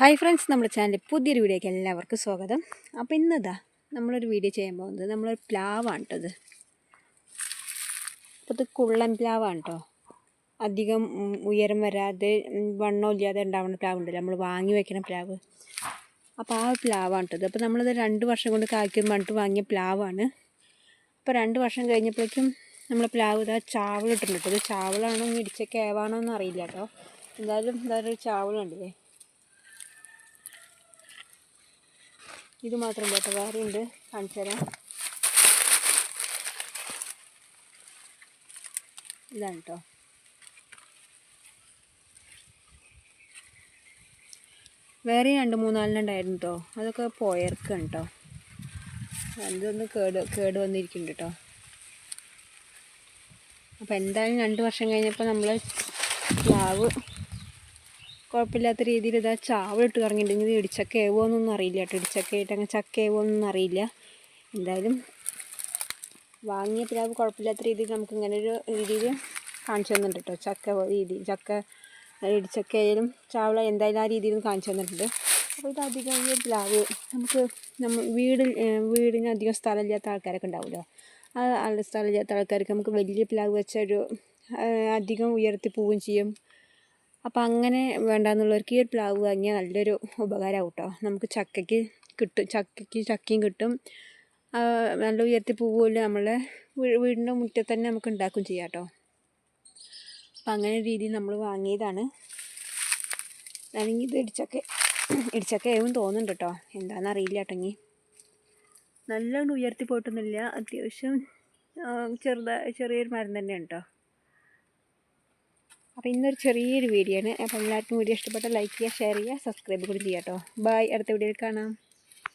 Hi friends നമ്മുടെ ചാനലിൽ പുതിയൊരു വീഡിയോയ്ക്ക് എല്ലാവർക്കും സ്വാഗതം. അപ്പോൾ ഇന്നതാ നമ്മളൊരു വീഡിയോ ചെയ്യാൻ പോകുന്നത്. നമ്മളൊരു പ്ലാവാണ് കേട്ടോ ഇത്. അപ്പോൾ ഇത് കുള്ളൻ പ്ലാവാണ് കേട്ടോ അധികം ഉയരം വരാതെ വണ്ണോ ഇല്ലാതെ ഉണ്ടാവുന്ന പ്ലാവ് ഉണ്ടല്ലോ നമ്മൾ വാങ്ങി വെക്കുന്ന പ്ലാവ്. അപ്പോൾ ആ പ്ലാവാണ് കേട്ടത് അപ്പോൾ നമ്മളിത് രണ്ട് വർഷം കൊണ്ട് കായ്ക്കും പറഞ്ഞിട്ട് വാങ്ങിയ പ്ലാവാണ്. അപ്പോൾ രണ്ട് വർഷം കഴിഞ്ഞപ്പോഴേക്കും നമ്മൾ പ്ലാവ് ഇതാ ചാവളിട്ടുണ്ട് കേട്ടോ ഇത് ചാവളാണോ ഇടിച്ച കേവാണോ എന്ന് അറിയില്ല കേട്ടോ എന്തായാലും എന്തായാലും ഒരു ചാവളുണ്ടല്ലേ. ഇത് മാത്രം കേട്ടോ വേറെ ഉണ്ട്. കാണിച്ചു തരാം. ഇതാണ് കേട്ടോ. വേറെ രണ്ട് മൂന്നാലിനുണ്ടായിരുന്നു കേട്ടോ. അതൊക്കെ പോയർക്കാണ് കേട്ടോ. അതൊന്ന് കേട് കേട് വന്നിരിക്കുന്നുണ്ട് കേട്ടോ. അപ്പോൾ എന്തായാലും രണ്ട് വർഷം കഴിഞ്ഞപ്പോൾ നമ്മൾ പ്ലാവ് കുഴപ്പമില്ലാത്ത രീതിയിൽ ഇതാ ചാവിട്ട് ഇറങ്ങിയിട്ടുണ്ടെങ്കിൽ ഇടിച്ചക്ക ഏവോന്നൊന്നും അറിയില്ല കേട്ടോ. ഇടിച്ചക്ക ആയിട്ട് അങ്ങനെ ചക്ക ഏവോന്നൊന്നും അറിയില്ല. എന്തായാലും വാങ്ങിയ പ്ലാവ് കുഴപ്പമില്ലാത്ത രീതിയിൽ നമുക്ക് ഇങ്ങനെ ഒരു രീതിയിൽ കാണിച്ചു തന്നിട്ടുണ്ട് കേട്ടോ. ചക്ക രീതി ചക്ക ഇടിച്ചക്ക ആയാലും ചാവള എന്തായാലും ആ രീതിയിൽ കാണിച്ചു തന്നിട്ടുണ്ട്. അപ്പോൾ ഇത് അധികം ഈ പ്ലാവ് നമുക്ക് നമ്മൾ വീട് വീടിന് അധികം സ്ഥലമില്ലാത്ത ആൾക്കാരൊക്കെ ഉണ്ടാവുമല്ലോ. ആ സ്ഥലമില്ലാത്ത ആൾക്കാർക്ക് നമുക്ക് വലിയ പ്ലാവ് വെച്ചൊരു അധികം ഉയർത്തി പോവുകയും ചെയ്യും. അപ്പോൾ അങ്ങനെ വേണ്ടാന്നുള്ളവർക്ക് ഈ ഒരു പ്ലാവ് വാങ്ങിയാൽ നല്ലൊരു ഉപകാരമാവും കേട്ടോ നമുക്ക് ചക്കയ്ക്ക് കിട്ടും ചക്കയ്ക്ക് ചക്കയും കിട്ടും. നല്ല ഉയർത്തി പോവുമല്ല നമ്മളെ വീടിന്റെ മുറ്റത്ത് തന്നെ നമുക്ക് ഉണ്ടാക്കും ചെയ്യാം കേട്ടോ അപ്പം അങ്ങനെ രീതിയിൽ നമ്മൾ വാങ്ങിയതാണ്. അല്ലെങ്കിൽ ഇത് ഇടിച്ചക്ക ഇടിച്ചക്ക ഏവും തോന്നുന്നുണ്ട് കേട്ടോ എന്താണെന്ന് അറിയില്ല കേട്ടെങ്കിൽ നല്ലോണം ഉയർത്തി പോയിട്ടൊന്നുമില്ല അത്യാവശ്യം ചെറുതായി ചെറിയൊരു മരം തന്നെയാണ് കേട്ടോ അപ്പോൾ ഇന്നൊരു ചെറിയൊരു വീഡിയോ ആണ് അപ്പോൾ എല്ലാവർക്കും വീഡിയോ ഇഷ്ടപ്പെട്ട ലൈക്ക് ചെയ്യുക ഷെയർ ചെയ്യുക സബ്സ്ക്രൈബ് കൂടി ചെയ്യാം കേട്ടോ ബൈ അടുത്ത വീഡിയോയിൽ കാണാം.